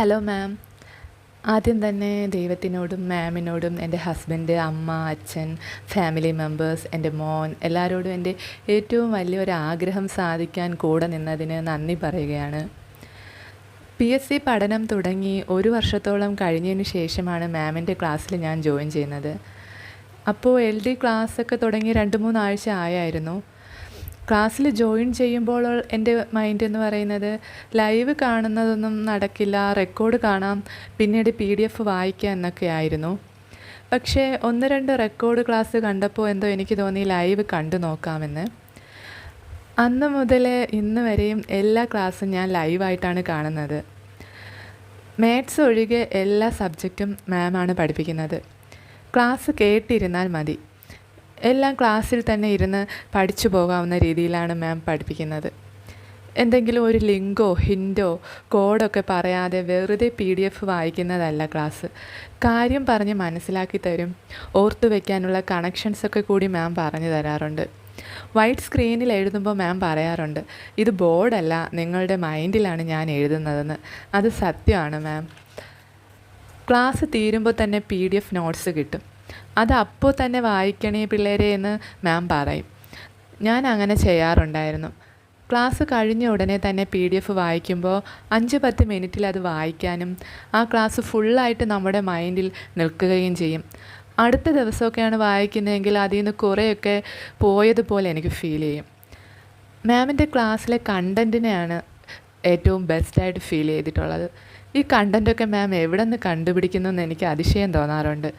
Hello ma'am ആദ്യം തന്നെ ദൈവത്തിനോടും മാമിനോടും എന്റെ ഹസ്ബൻഡ് അമ്മ അച്ഛൻ ഫാമിലി മെമ്പേഴ്സ് എന്റെ മോൻ എല്ലാവരോടും എന്റെ ഏറ്റവും വലിയൊരു ആഗ്രഹം സാധിക്കാൻ കൂടെ നിന്നതിന് നന്ദി പറയുകയാണ്. പി എസ് സി പഠനം തുടങ്ങി ഒരു വർഷത്തോളം കഴിഞ്ഞതിന് ശേഷമാണ് മാമിന്റെ ക്ലാസ്സിൽ ഞാൻ ജോയിൻ ചെയ്യുന്നത്. അപ്പോൾ എൽ ഡി ക്ലാസ്സൊക്കെ തുടങ്ങി രണ്ട് മൂന്നാഴ്ച ആയായിരുന്നു. ക്ലാസ്സിൽ ജോയിൻ ചെയ്യുമ്പോൾ എന്റെ മൈൻഡ് എന്ന് പറയുന്നത് ലൈവ് കാണുന്നതൊന്നും നടക്കില്ല റെക്കോർഡ് കാണാം പിന്നീട് പി ഡി എഫ് വായിക്കാം എന്നൊക്കെ ആയിരുന്നു. പക്ഷേ ഒന്ന് രണ്ട് റെക്കോർഡ് ക്ലാസ് കണ്ടപ്പോൾ എന്തോ എനിക്ക് തോന്നി ലൈവ് കണ്ടു നോക്കാമെന്ന്. അന്ന് മുതൽ ഇന്ന് വരെയും എല്ലാ ക്ലാസ്സും ഞാൻ ലൈവായിട്ടാണ് കാണുന്നത്. മാത്സ് ഒഴികെ എല്ലാ സബ്ജക്റ്റും മാമാണ് പഠിപ്പിക്കുന്നത്. ക്ലാസ് കേട്ടിരുന്നാൽ മതി. എല്ലാം ക്ലാസ്സിൽ തന്നെ ഇരുന്ന് പഠിച്ചു പോകാവുന്ന രീതിയിലാണ് മാം പഠിപ്പിക്കുന്നത്. എന്തെങ്കിലും ഒരു ലിങ്കോ ഹിന്റോ കോഡൊക്കെ പറയാതെ വെറുതെ പി ഡി എഫ് വായിക്കുന്നതല്ല ക്ലാസ്. കാര്യം പറഞ്ഞ് മനസ്സിലാക്കി തരും. ഓർത്തു വയ്ക്കാനുള്ള കണക്ഷൻസൊക്കെ കൂടി മാം പറഞ്ഞു തരാറുണ്ട്. വൈറ്റ് സ്ക്രീനിൽ എഴുതുമ്പോൾ മാം പറയാറുണ്ട് ഇത് ബോർഡല്ല നിങ്ങളുടെ മൈൻഡിലാണ് ഞാൻ എഴുതുന്നതെന്ന്. അത് സത്യമാണ് മാം. ക്ലാസ് തീരുമ്പോൾ തന്നെ പി ഡി എഫ് നോട്ട്സ് കിട്ടും. അത് അപ്പോൾ തന്നെ വായിക്കണേ പിള്ളേരെ എന്ന് മാം പറയും. ഞാൻ അങ്ങനെ ചെയ്യാറുണ്ടായിരുന്നു. ക്ലാസ് കഴിഞ്ഞ ഉടനെ തന്നെ പി ഡി എഫ് വായിക്കുമ്പോൾ അഞ്ച് പത്ത് മിനിറ്റിൽ അത് വായിക്കാനും ആ ക്ലാസ് ഫുള്ളായിട്ട് നമ്മുടെ മൈൻഡിൽ നിൽക്കുകയും ചെയ്യും. അടുത്ത ദിവസമൊക്കെയാണ് വായിക്കുന്നതെങ്കിൽ അതിൽ നിന്ന് കുറേയൊക്കെ പോയതുപോലെ എനിക്ക് ഫീൽ ചെയ്യും. മാമിന്റെ ക്ലാസ്സിലെ കണ്ടന്റിനെയാണ് ഏറ്റവും ബെസ്റ്റായിട്ട് ഫീൽ ചെയ്തിട്ടുള്ളത്. ഈ കണ്ടന്റൊക്കെ മാം എവിടെ നിന്ന് കണ്ടുപിടിക്കുന്നു എന്ന് എനിക്ക് അതിശയം തോന്നാറുണ്ട്.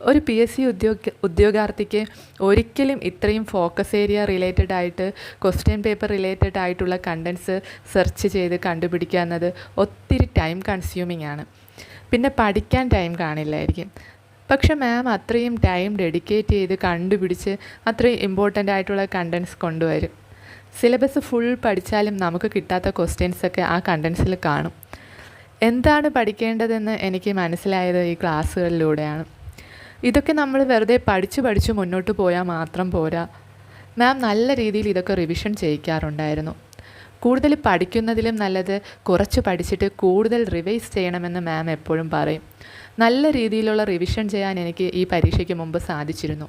ഒരു പി എസ് സി ഉദ്യോഗ ഉദ്യോഗാർത്ഥിക്ക് ഒരിക്കലും ഇത്രയും ഫോക്കസ് ഏരിയ റിലേറ്റഡ് ആയിട്ട് ക്വസ്റ്റ്യൻ പേപ്പർ റിലേറ്റഡ് ആയിട്ടുള്ള കണ്ടൻസ് സെർച്ച് ചെയ്ത് കണ്ടുപിടിക്കുക എന്നത് ഒത്തിരി ടൈം കൺസ്യൂമിങ് ആണ്. പിന്നെ പഠിക്കാൻ ടൈം കാണില്ലായിരിക്കും. പക്ഷെ മാം അത്രയും ടൈം ഡെഡിക്കേറ്റ് ചെയ്ത് കണ്ടുപിടിച്ച് അത്രയും ഇമ്പോർട്ടന്റ് ആയിട്ടുള്ള കണ്ടൻസ് കൊണ്ടുവരും. സിലബസ് ഫുൾ പഠിച്ചാലും നമുക്ക് കിട്ടാത്ത ക്വസ്റ്റ്യൻസൊക്കെ ആ കണ്ടൻസിൽ കാണും. എന്താണ് പഠിക്കേണ്ടതെന്ന് എനിക്ക് മനസ്സിലായത് ഈ ക്ലാസ്സുകളിലൂടെയാണ് ഇതൊക്കെ നമ്മൾ വെറുതെ പഠിച്ച് പഠിച്ച് മുന്നോട്ട് പോയാൽ മാത്രം പോരാ. മാം നല്ല രീതിയിൽ ഇതൊക്കെ റിവിഷൻ ചെയ്യിക്കാറുണ്ടായിരുന്നു. കൂടുതൽ പഠിക്കുന്നതിലും നല്ലത് കുറച്ച് പഠിച്ചിട്ട് കൂടുതൽ റിവൈസ് ചെയ്യണമെന്ന് മാം എപ്പോഴും പറയും. നല്ല രീതിയിലുള്ള റിവിഷൻ ചെയ്യാൻ എനിക്ക് ഈ പരീക്ഷയ്ക്ക് മുമ്പ് സാധിച്ചിരുന്നു.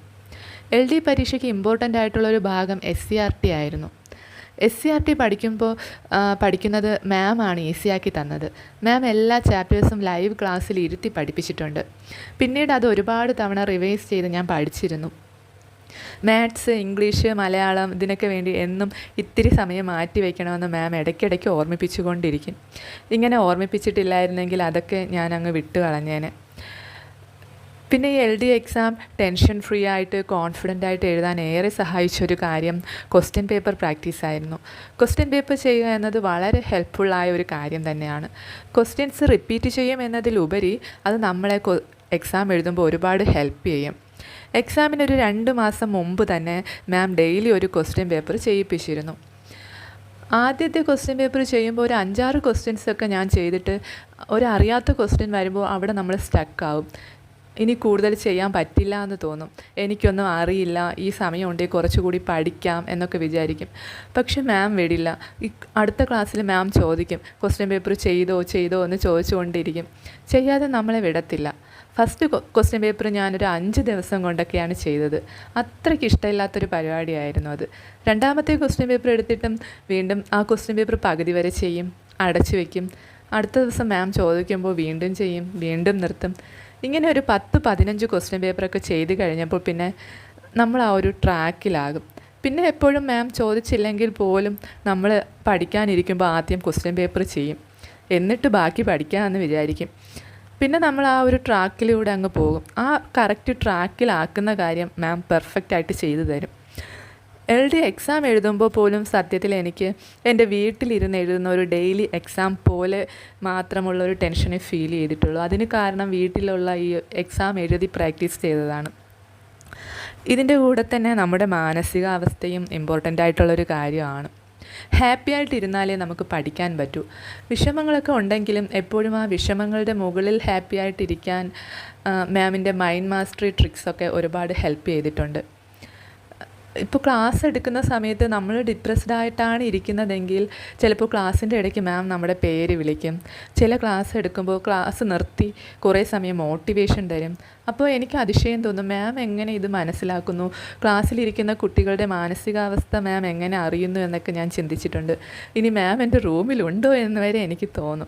എൽ ഡി പരീക്ഷയ്ക്ക് ഇമ്പോർട്ടന്റ് ആയിട്ടുള്ളൊരു ഭാഗം എസ് സി ആർ ടി ആയിരുന്നു. എസ് സി ആർ ടി പഠിക്കുമ്പോൾ പഠിക്കുന്നത് മാമാണ് ഈസിയാക്കി തന്നത്. മാം എല്ലാ ചാപ്റ്റേഴ്സും ലൈവ് ക്ലാസ്സിൽ ഇരുത്തി പഠിപ്പിച്ചിട്ടുണ്ട്. പിന്നീട് അത് ഒരുപാട് തവണ റിവൈസ് ചെയ്ത് ഞാൻ പഠിച്ചിരുന്നു. മാത്സ് ഇംഗ്ലീഷ് മലയാളം ഇതിനൊക്കെ വേണ്ടി എന്നും ഇത്തിരി സമയം മാറ്റി വയ്ക്കണമെന്ന് മാം ഇടയ്ക്കിടയ്ക്ക് ഓർമ്മിപ്പിച്ചുകൊണ്ടിരിക്കും. ഇങ്ങനെ ഓർമ്മിപ്പിച്ചിട്ടില്ലായിരുന്നെങ്കിൽ അതൊക്കെ ഞാൻ അങ്ങ് വിട്ടു കളഞ്ഞേനെ പിന്നെ ഈ L D exam tension free ആയിട്ട് കോൺഫിഡന്റ് ആയിട്ട് എഴുതാൻ ഏറെ സഹായിച്ചൊരു കാര്യം ക്വസ്റ്റ്യൻ പേപ്പർ പ്രാക്ടീസ് ആയിരുന്നു. ക്വസ്റ്റ്യൻ പേപ്പർ ചെയ്യുക എന്നത് വളരെ ഹെൽപ്ഫുള്ളായ ഒരു കാര്യം തന്നെയാണ്. ക്വസ്റ്റ്യൻസ് റിപ്പീറ്റ് ചെയ്യും എന്നതിലുപരി അത് നമ്മളെ എക്സാം എഴുതുമ്പോൾ ഒരുപാട് ഹെൽപ്പ് ചെയ്യും. എക്സാമിന് ഒരു രണ്ട് മാസം മുമ്പ് തന്നെ മാം ഡെയിലി ഒരു ക്വസ്റ്റ്യൻ പേപ്പർ ചെയ്യിപ്പിച്ചിരുന്നു. ആദ്യത്തെ ക്വസ്റ്റ്യൻ പേപ്പർ ചെയ്യുമ്പോൾ ഒരു അഞ്ചാറ് ക്വസ്റ്റ്യൻസ് ഒക്കെ ഞാൻ ചെയ്തിട്ട് ഒരു അറിയാത്ത ക്വസ്റ്റ്യൻ വരുമ്പോൾ അവിടെ നമ്മൾ സ്റ്റക്കാവും ഇനി കൂടുതൽ ചെയ്യാൻ പറ്റില്ല എന്ന് തോന്നും. എനിക്കൊന്നും അറിയില്ല. ഈ സമയമുണ്ടെങ്കിൽ കുറച്ചുകൂടി പഠിക്കാം എന്നൊക്കെ വിചാരിക്കും. പക്ഷെ മാം വിടില്ല. ഈ അടുത്ത ക്ലാസ്സിൽ മാം ചോദിക്കും. ക്വസ്റ്റ്യൻ പേപ്പർ ചെയ്തോ ചെയ്തോ എന്ന് ചോദിച്ചുകൊണ്ടിരിക്കും. ചെയ്യാതെ നമ്മളെ വിടത്തില്ല. ഫസ്റ്റ് ക്വസ്റ്റ്യൻ പേപ്പർ ഞാനൊരു അഞ്ച് ദിവസം കൊണ്ടൊക്കെയാണ് ചെയ്തത്. അത്രയ്ക്ക് ഇഷ്ടമില്ലാത്തൊരു പരിപാടിയായിരുന്നു അത്. രണ്ടാമത്തെ ക്വസ്റ്റ്യൻ പേപ്പർ എടുത്തിട്ടും വീണ്ടും ആ ക്വസ്റ്റ്യൻ പേപ്പർ പകുതി വരെ ചെയ്യും അടച്ചു വയ്ക്കും അടുത്ത ദിവസം മാം ചോദിക്കുമ്പോൾ വീണ്ടും ചെയ്യും വീണ്ടും നിർത്തും. ഇങ്ങനെ ഒരു പത്ത് പതിനഞ്ച് ക്വസ്റ്റ്യൻ പേപ്പറൊക്കെ ചെയ്ത് കഴിഞ്ഞപ്പോൾ പിന്നെ നമ്മൾ ആ ഒരു ട്രാക്കിലാകും പിന്നെ എപ്പോഴും മാം ചോദിച്ചില്ലെങ്കിൽ പോലും നമ്മൾ പഠിക്കാനിരിക്കുമ്പോൾ ആദ്യം ക്വസ്റ്റ്യൻ പേപ്പർ ചെയ്യും. എന്നിട്ട് ബാക്കി പഠിക്കാമെന്ന് വിചാരിക്കും. പിന്നെ നമ്മൾ ആ ഒരു ട്രാക്കിലൂടെ അങ്ങ് പോകും. ആ കറക്റ്റ് ട്രാക്കിലാക്കുന്ന കാര്യം മാം പെർഫെക്റ്റായിട്ട് ചെയ്തു തരും. എൽ ഡി എക്സാം എഴുതുമ്പോൾ പോലും സത്യത്തിൽ എനിക്ക് എന്റെ വീട്ടിലിരുന്ന് എഴുതുന്ന ഒരു ഡെയിലി എക്സാം പോലെ മാത്രമുള്ള ഒരു ടെൻഷനെ ഫീൽ ചെയ്തിട്ടുള്ളൂ. അതിന് കാരണം വീട്ടിലുള്ള ഈ എക്സാം എഴുതി പ്രാക്ടീസ് ചെയ്തതാണ്. ഇതിന്റെ കൂടെ തന്നെ നമ്മുടെ മാനസികാവസ്ഥയും ഇമ്പോർട്ടന്റ് ആയിട്ടുള്ളൊരു കാര്യമാണ്. ഹാപ്പി ആയിട്ടിരുന്നാലേ നമുക്ക് പഠിക്കാൻ പറ്റൂ. വിഷമങ്ങളൊക്കെ ഉണ്ടെങ്കിലും എപ്പോഴും ആ വിഷമങ്ങളുടെ മുകളിൽ ഹാപ്പി ആയിട്ടിരിക്കാൻ മാമിന്റെ മൈൻഡ് മാസ്റ്ററി ട്രിക്സൊക്കെ ഒരുപാട് ഹെൽപ്പ് ചെയ്തിട്ടുണ്ട്. ഇപ്പോൾ ക്ലാസ് എടുക്കുന്ന സമയത്ത് നമ്മൾ ഡിപ്രസ്ഡ് ആയിട്ടാണ് ഇരിക്കുന്നതെങ്കിൽ ചിലപ്പോൾ ക്ലാസ്സിന്റെ ഇടയ്ക്ക് മാം നമ്മുടെ പേര് വിളിക്കും. ചില ക്ലാസ് എടുക്കുമ്പോൾ ക്ലാസ് നിർത്തി കുറേ സമയം മോട്ടിവേഷൻ തരും. അപ്പോൾ എനിക്ക് അതിശയം തോന്നും മാം എങ്ങനെ ഇത് മനസ്സിലാക്കുന്നു? ക്ലാസ്സിലിരിക്കുന്ന കുട്ടികളുടെ മാനസികാവസ്ഥ മാം എങ്ങനെ അറിയുന്നു എന്നൊക്കെ ഞാൻ ചിന്തിച്ചിട്ടുണ്ട്. ഇനി മാം എന്റെ റൂമിലുണ്ടോ എന്ന് വരെ എനിക്ക് തോന്നും.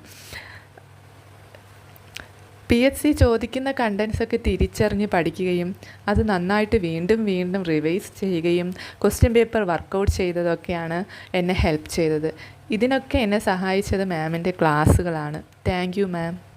പി എച്ച് സി ചോദിക്കുന്ന കണ്ടൻസ് ഒക്കെ തിരിച്ചറിഞ്ഞ് പഠിക്കുകയും അത് നന്നായിട്ട് വീണ്ടും വീണ്ടും റിവൈസ് ചെയ്യുകയും ക്വസ്റ്റ്യൻ പേപ്പർ വർക്കൗട്ട് ചെയ്തതൊക്കെയാണ് എന്നെ ഹെൽപ്പ് ചെയ്തത്. ഇതിനൊക്കെ എന്നെ സഹായിച്ചത് മാമിന്റെ ക്ലാസ്സുകളാണ് താങ്ക് യു മാം